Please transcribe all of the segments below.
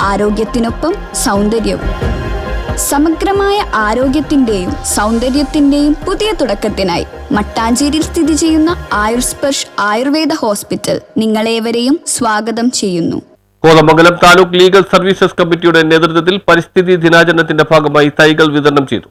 ആരോഗ്യത്തിനൊപ്പം സൗന്ദര്യവും. സമഗ്രമായ ആരോഗ്യത്തിന്റെയും സൗന്ദര്യത്തിന്റെയും പുതിയ തുടക്കത്തിനായി മട്ടാഞ്ചേരിയിൽ സ്ഥിതി ചെയ്യുന്ന ആയുർസ്പർശ് ആയുർവേദ ഹോസ്പിറ്റൽ നിങ്ങളേവരെയും സ്വാഗതം ചെയ്യുന്നു. കോതമംഗലം താലൂക്ക് ലീഗൽ സർവീസസ് കമ്മിറ്റിയുടെ നേതൃത്വത്തിൽ പരിസ്ഥിതി ദിനാചരണത്തിന്റെ ഭാഗമായി തൈകൾ വിതരണം ചെയ്തു.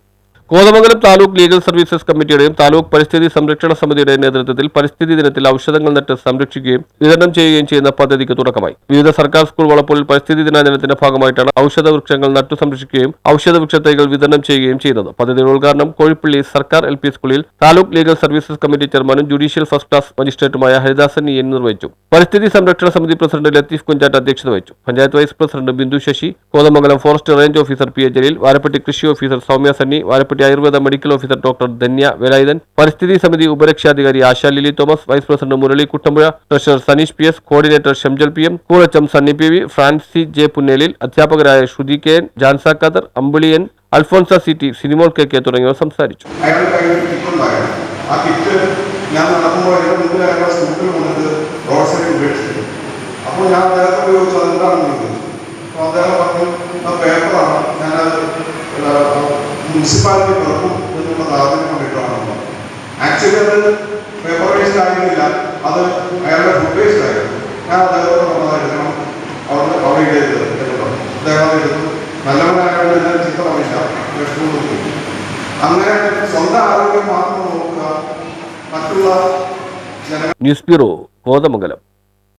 കോതമംഗലം താലൂക്ക് ലീഗൽ സർവീസസ് കമ്മിറ്റിയുടെയും താലൂക്ക് പരിസ്ഥിതി സംരക്ഷണ സമിതിയുടെ നേതൃത്വത്തിൽ പരിസ്ഥിതി ദിനത്തിൽ ഔഷധങ്ങൾ നട്ട് സംരക്ഷിക്കുകയും വിതരണം ചെയ്യുകയും ചെയ്യുന്ന പദ്ധതിക്ക് തുടക്കമായി. വിവിധ സർക്കാർ സ്കൂൾ വളപ്പുകളിൽ പരിസ്ഥിതി ദിനാചരണത്തിന്റെ ഭാഗമായിട്ടാണ് ഔഷധ വൃക്ഷങ്ങൾ നട്ടു സംരക്ഷിക്കുകയും ഔഷധ വൃക്ഷത്തൈകൾ വിതരണം ചെയ്യുകയും ചെയ്യുന്നത്. പദ്ധതിയുടെ ഉദ്ഘാടനം കോഴിപ്പള്ളി സർക്കാർ എൽ സ്കൂളിൽ താലൂക്ക് ലീഗൽ സർവീസസ് കമ്മിറ്റി ചെയർമാനും ജുഡീഷ്യൽ ഫസ്റ്റ് ക്ലാസ് മജിസ്ട്രേറ്റുമായ ഹരിദാസൻ ഇ നിർവഹിച്ചു. പരിസ്ഥിതി സംരക്ഷണ സമിതി പ്രസിഡന്റ് ലത്തീഫ് കുഞ്ചാട്ട് അധ്യക്ഷത വഹിച്ചു. Panchayat vice president Bindu Sasi Kothamangalam forest range officer P A Jaleel Varappetty കൃഷി officer Soumya Sunny Varappetty Ayurveda medical officer doctor Dhanya Velayudhan പരിസ്ഥിതി സമിതി ഉപരക്ഷാധികാരി Asha Lily Thomas vice president Murali Kuttampuzha treasurer Saneesh P S coordinator Shamjal P M Kooracham Sunny P V Francy J Punnelil അധ്യാപകരായ Shruthi K N Jansa Khader Ambiliyan Alphonsa C T Sinimol K K തുടങ്ങിയവർ സംസാരിച്ചു. ഞാൻ നടക്കുമ്പോൾ എന്റെ മുമ്പിൽ അയാളുടെ സ്കൂട്ടിൽ road സൈഡിൽ ഉപേക്ഷിച്ചു അപ്പോൾ ഞാൻ മുനിസിപ്പാലിറ്റി തുറക്കും എന്നുള്ള സാധനം കൊണ്ടിട്ടാണ് ആക്ച്വലി അത് വേസ്റ്റ് ആയിരുന്നില്ല. അത് അയാളുടെ ഫുഡ് വേസ്റ്റ് ആയിരുന്നു. ഞാൻ അദ്ദേഹത്തോട് പറഞ്ഞത് എടുക്കണം അവിടെ ഇടരുത് എന്ന് അദ്ദേഹം എടുത്തു അങ്ങനെ സ്വന്തം ആരോഗ്യം മാത്രം നോക്കുക മറ്റുള്ള ന്യൂസ് ബ്യൂറോ കോതമംഗലം.